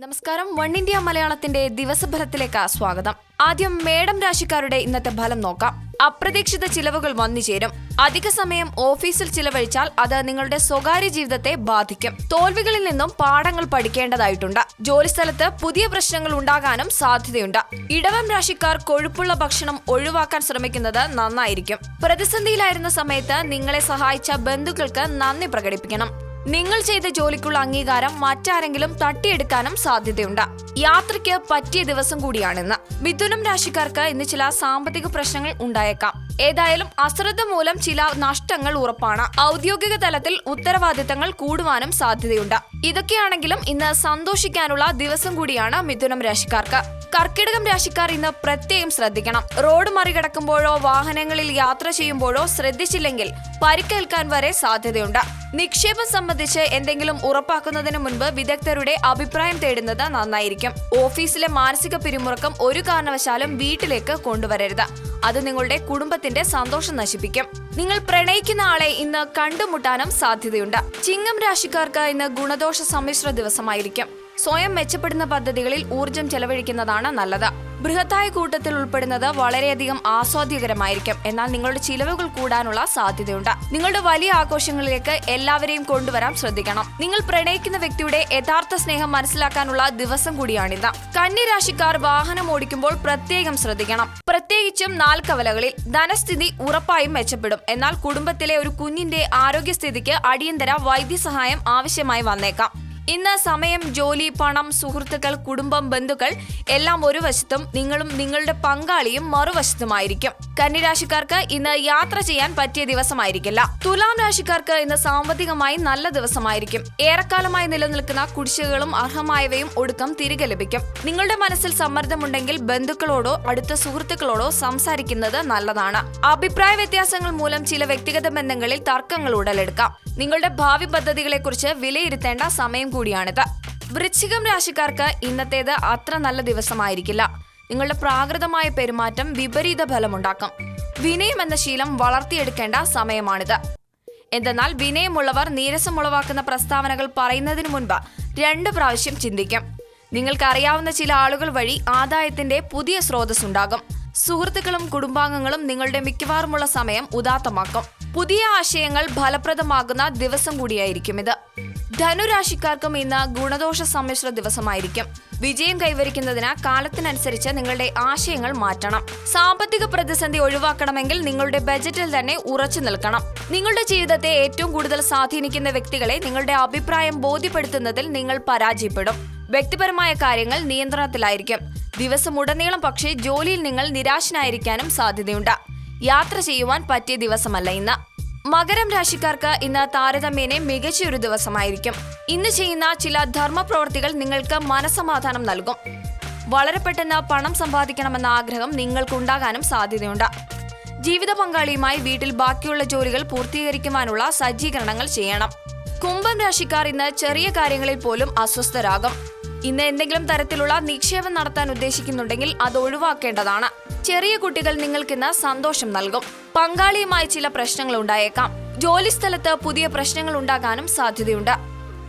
നമസ്കാരം. One India മലയാളത്തിന്റെ ദിവസഫലത്തിലേക്ക് സ്വാഗതം. ആദ്യം മേഡം രാശിക്കാരുടെ ഇന്നത്തെ ഫലം നോക്കാം. അപ്രതീക്ഷിത ചിലവുകൾ വന്നു ചേരും. അധിക സമയം ഓഫീസിൽ ചിലവഴിച്ചാൽ അത് നിങ്ങളുടെ സ്വകാര്യ ജീവിതത്തെ ബാധിക്കും. തോൽവികളിൽ നിന്നും പാഠങ്ങൾ പഠിക്കേണ്ടതായിട്ടുണ്ട്. ജോലിസ്ഥലത്ത് പുതിയ പ്രശ്നങ്ങൾ ഉണ്ടാകാനും സാധ്യതയുണ്ട്. ഇടവം രാശിക്കാർ കൊഴുപ്പുള്ള ഭക്ഷണം ഒഴിവാക്കാൻ ശ്രമിക്കുന്നത് നന്നായിരിക്കും. പ്രതിസന്ധിയിലായിരുന്ന സമയത്ത് നിങ്ങളെ സഹായിച്ച ബന്ധുക്കൾക്ക് നന്ദി പ്രകടിപ്പിക്കണം. നിങ്ങൾ ചെയ്ത ജോലിക്കുള്ള അംഗീകാരം മറ്റാരെങ്കിലും തട്ടിയെടുക്കാനും സാധ്യതയുണ്ട്. യാത്രയ്ക്ക് പറ്റിയ ദിവസം കൂടിയാണിന്ന്. മിഥുനം രാശിക്കാർക്ക് ഇന്ന് ചില സാമ്പത്തിക പ്രശ്നങ്ങൾ ഉണ്ടായേക്കാം. ഏതായാലും അശ്രദ്ധ മൂലം ചില നഷ്ടങ്ങൾ ഉറപ്പാണ്. ഔദ്യോഗിക തലത്തിൽ ഉത്തരവാദിത്തങ്ങൾ കൂടുവാനും സാധ്യതയുണ്ട്. ഇതൊക്കെയാണെങ്കിലും ഇന്ന് സന്തോഷിക്കാനുള്ള ദിവസം കൂടിയാണ് മിഥുനം രാശിക്കാർക്ക്. കർക്കിടകം രാശിക്കാർ ഇന്ന് പ്രത്യേകം ശ്രദ്ധിക്കണം. റോഡ് മറികടക്കുമ്പോഴോ വാഹനങ്ങളിൽ യാത്ര ചെയ്യുമ്പോഴോ ശ്രദ്ധിച്ചില്ലെങ്കിൽ പരിക്കേൽക്കാൻ വരെ സാധ്യതയുണ്ട്. നിക്ഷേപം സംബന്ധിച്ച് എന്തെങ്കിലും ഉറപ്പാക്കുന്നതിന് മുൻപ് വിദഗ്ധരുടെ അഭിപ്രായം തേടുന്നത് നന്നായിരിക്കും. ഓഫീസിലെ മാനസിക പിരിമുറുക്കം ഒരു കാരണവശാലും വീട്ടിലേക്ക് കൊണ്ടുവരരുത്. അത് നിങ്ങളുടെ കുടുംബത്തിന്റെ സന്തോഷം നശിപ്പിക്കും. നിങ്ങൾ പ്രണയിക്കുന്ന ആളെ ഇന്ന് കണ്ടുമുട്ടാനും സാധ്യതയുണ്ട്. ചിങ്ങം രാശിക്കാർക്ക് ഇന്ന് ഗുണദോഷ സമ്മിശ്ര ദിവസമായിരിക്കും. സ്വയം മെച്ചപ്പെടുന്ന പദ്ധതികളിൽ ഊർജം ചെലവഴിക്കുന്നതാണ് നല്ലത്. ബൃഹത്തായ കൂട്ടത്തിൽ ഉൾപ്പെടുന്നത് വളരെയധികം ആസ്വാദ്യകരമായിരിക്കും. എന്നാൽ നിങ്ങളുടെ ചിലവുകൾ കൂടാനുള്ള സാധ്യതയുണ്ട്. നിങ്ങളുടെ വലിയ ആഘോഷങ്ങളിലേക്ക് എല്ലാവരെയും കൊണ്ടുവരാൻ ശ്രദ്ധിക്കണം. നിങ്ങൾ പ്രണയിക്കുന്ന വ്യക്തിയുടെ യഥാർത്ഥ സ്നേഹം മനസ്സിലാക്കാനുള്ള ദിവസം കൂടിയാണിത് കന്നിരാശിക്കാർ വാഹനം ഓടിക്കുമ്പോൾ പ്രത്യേകം ശ്രദ്ധിക്കണം. പ്രത്യേകിച്ചും നാൽക്കവലകളിൽ ധനസ്ഥിതി ഉറപ്പായും മെച്ചപ്പെടും. എന്നാൽ കുടുംബത്തിലെ ഒരു കുഞ്ഞിന്റെ ആരോഗ്യസ്ഥിതിക്ക് അടിയന്തര വൈദ്യസഹായം ആവശ്യമായി വന്നേക്കാം. ഇന്ന് സമയം ജോലി പണം സുഹൃത്തുക്കൾ കുടുംബം ബന്ധുക്കൾ എല്ലാം ഒരു വശത്തും നിങ്ങളും നിങ്ങളുടെ പങ്കാളിയും മറുവശത്തുമായിരിക്കും. കന്നിരാശിക്കാർക്ക് ഇന്ന് യാത്ര ചെയ്യാൻ പറ്റിയ ദിവസമായിരിക്കില്ല. തുലാം രാശിക്കാർക്ക് ഇന്ന് സാമ്പത്തികമായി നല്ല ദിവസമായിരിക്കും. ഏറെക്കാലമായി നിലനിൽക്കുന്ന കുടിശ്ശികകളും അർഹമായവയും ഒടുക്കം തിരികെ ലഭിക്കും. നിങ്ങളുടെ മനസ്സിൽ സമ്മർദ്ദമുണ്ടെങ്കിൽ ബന്ധുക്കളോടോ അടുത്ത സുഹൃത്തുക്കളോടോ സംസാരിക്കുന്നത് നല്ലതാണ്. അഭിപ്രായ വ്യത്യാസങ്ങൾ മൂലം ചില വ്യക്തിഗത ബന്ധങ്ങളിൽ തർക്കങ്ങൾ ഉടലെടുക്കാം. നിങ്ങളുടെ ഭാവി പദ്ധതികളെക്കുറിച്ച് വിലയിരുത്തേണ്ട സമയം കൂടിയാണിത്. വൃശ്ചികം രാശിക്കാർക്ക് ഇന്നത്തേത് അത്ര നല്ല ദിവസമായിരിക്കില്ല. നിങ്ങളുടെ പ്രാകൃതമായ പെരുമാറ്റം വിപരീത ഫലമുണ്ടാക്കും. വിനയം എന്ന ശീലം വളർത്തിയെടുക്കേണ്ട സമയമാണിത്. എന്തെന്നാൽ വിനയമുള്ളവർ നീരസമുളവാക്കുന്ന പ്രസ്താവനകൾ പറയുന്നതിനു മുൻപ് രണ്ട് പ്രാവശ്യം ചിന്തിക്കും. നിങ്ങൾക്കറിയാവുന്ന ചില ആളുകൾ വഴി ആദായത്തിന്റെ പുതിയ സ്രോതസ് ഉണ്ടാകും സുഹൃത്തുക്കളും കുടുംബാംഗങ്ങളും നിങ്ങളുടെ മിക്കവാറുമുള്ള സമയം ഉദാത്തമാക്കും. പുതിയ ആശയങ്ങൾ ഫലപ്രദമാകുന്ന ദിവസം കൂടിയായിരിക്കും ഇത്. ധനുരാശിക്കാർക്കും ഇന്ന് ഗുണദോഷ സമ്മിശ്ര ദിവസമായിരിക്കും. വിജയം കൈവരിക്കുന്നതിന് കാലത്തിനനുസരിച്ച് നിങ്ങളുടെ ആശയങ്ങൾ മാറ്റണം. സാമ്പത്തിക പ്രതിസന്ധി ഒഴിവാക്കണമെങ്കിൽ നിങ്ങളുടെ ബജറ്റിൽ തന്നെ ഉറച്ചു നിൽക്കണം. നിങ്ങളുടെ ജീവിതത്തെ ഏറ്റവും കൂടുതൽ സ്വാധീനിക്കുന്ന വ്യക്തികളെ നിങ്ങളുടെ അഭിപ്രായം ബോധ്യപ്പെടുത്തുന്നതിൽ നിങ്ങൾ പരാജയപ്പെടും. വ്യക്തിപരമായ കാര്യങ്ങൾ നിയന്ത്രണത്തിലായിരിക്കും. ദിവസം ഉടനീളം പക്ഷേ ജോലിയിൽ നിങ്ങൾ നിരാശനായിരിക്കാനും സാധ്യതയുണ്ട്. യാത്ര ചെയ്യുവാൻ പറ്റിയ ദിവസമല്ല ഇന്ന്. മകരം രാശിക്കാർക്ക് ഇന്ന് താരതമ്യേന മികച്ചൊരു ദിവസമായിരിക്കും. ഇന്ന് ചെയ്യുന്ന ചില ധർമ്മപ്രവർത്തികൾ നിങ്ങൾക്ക് മനസമാധാനം നൽകും. വളരെ പെട്ടെന്ന് പണം സമ്പാദിക്കണമെന്ന ആഗ്രഹം നിങ്ങൾക്കുണ്ടാകാനും സാധ്യതയുണ്ട്. ജീവിത പങ്കാളിയുമായി വീട്ടിൽ ബാക്കിയുള്ള ജോലികൾ പൂർത്തീകരിക്കുവാനുള്ള സജ്ജീകരണങ്ങൾ ചെയ്യണം. കുംഭം രാശിക്കാർ ഇന്ന് ചെറിയ കാര്യങ്ങളിൽ പോലും അസ്വസ്ഥരാകും. ഇന്ന് എന്തെങ്കിലും തരത്തിലുള്ള നിക്ഷേപം നടത്താൻ ഉദ്ദേശിക്കുന്നുണ്ടെങ്കിൽ അത് ഒഴിവാക്കേണ്ടതാണ്. ചെറിയ കുട്ടികൾ നിങ്ങൾക്കിന്ന് സന്തോഷം നൽകും. പങ്കാളിയുമായി ചില പ്രശ്നങ്ങൾ ഉണ്ടായേക്കാം. ജോലിസ്ഥലത്ത് പുതിയ പ്രശ്നങ്ങൾ ഉണ്ടാകാനും സാധ്യതയുണ്ട്.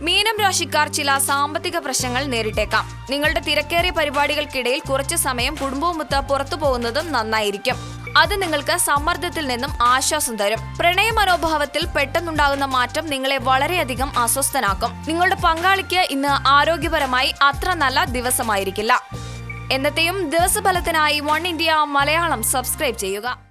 മീനം രാശിക്കാർ ചില സാമ്പത്തിക പ്രശ്നങ്ങൾ നേരിട്ടേക്കാം. നിങ്ങളുടെ തിരക്കേറിയ പരിപാടികൾക്കിടയിൽ കുറച്ച് സമയം കുടുംബവുമൊത്ത് പുറത്തു പോകുന്നതും നന്നായിരിക്കും. അത് നിങ്ങൾക്ക് സമ്മർദ്ദത്തിൽ നിന്നും ആശ്വാസം തരും. പ്രണയ മനോഭാവത്തിൽ പെട്ടെന്നുണ്ടാകുന്ന മാറ്റം നിങ്ങളെ വളരെയധികം അസ്വസ്ഥനാക്കും. നിങ്ങളുടെ പങ്കാളിക്ക് ഇന്ന് ആരോഗ്യപരമായി അത്ര നല്ല ദിവസമായിരിക്കില്ല. എന്നത്തെയും ദിവസഫലത്തിനായി വൺ ഇന്ത്യ മലയാളം സബ്സ്ക്രൈബ് ചെയ്യുക.